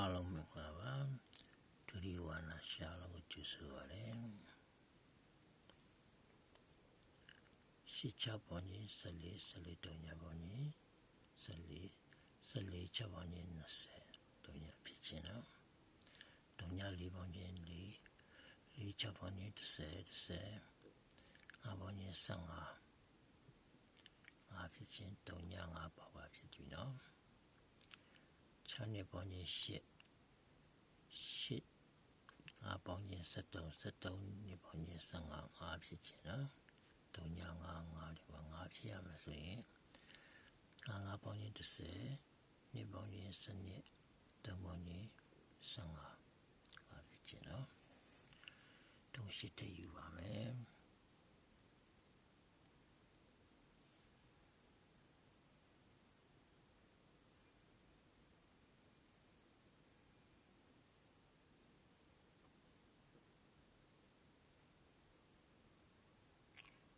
အားလုံးမင်္ဂလာပါဒုတိယဝါနာရှာလုံးကိုကျေးဇူးပါတယ်ရှစ်ချပေါ်ကြီး14 14တုံညာပေါ်ကြီး14 14ချပေါ်ကြီး20တုံညာဖြစ်ခြင်းနော်တုံညာလေးပေါ်ကြီးလေးလေးချပေါ်ကြီး30 30ငါပေါ်ကြီး15ငါဖြစ်ခြင်းတုံညာငါပါပါဖြစ်ပြီနော် 6နှစ်ပေါင်းချင်း8 8ငါပေါင်းချင်း73 73နှစ်ပေါင်းချင်း55ငါဖြစ်ခြင်းနော်တုံညာငါငါဒီမှာငါဖြစ်ရမယ်ဆိုရင်ငါငါပေါင်းချင်း30နှစ်ပေါင်းချင်း7နှစ်တုံပေါင်းချင်း55ငါဖြစ်ခြင်းနော်တုံရှိတဲ့ယူပါမယ်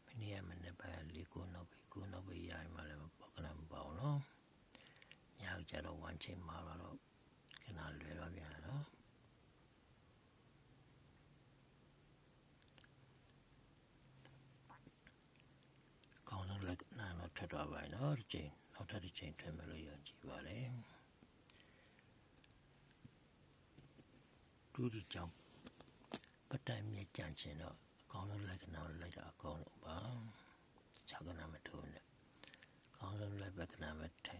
မနေ့ကမနေ့ပဲလေး ကိုနောက်ပဲကိုနောက်ပဲရိုင်းမှလည်းပေါ့ကနမပေါ့နော်ညောက်ကြတော့ဝမ်းချိန်မှာတော့ခဏလွယ်တော့ပြန်နော်ကောင်းဆုံးလက်နာတော့ထွက်သွားပါနော်ဒီချိန်နောက်ထပ်ဒီချိန်ထွက်မယ်လို့ယုံကြည်ပါတယ်ဒုတိယကြောင့်ပတိုင်မြေကြံချင်တော့အကောင်းဆုံးလက္ခဏာကိုလိုက်တာအကောင်းဆုံးပါ ခြောက်ကနာမထိုးနဲ့အကောင်းဆုံးလက်ပကနာမထိုင်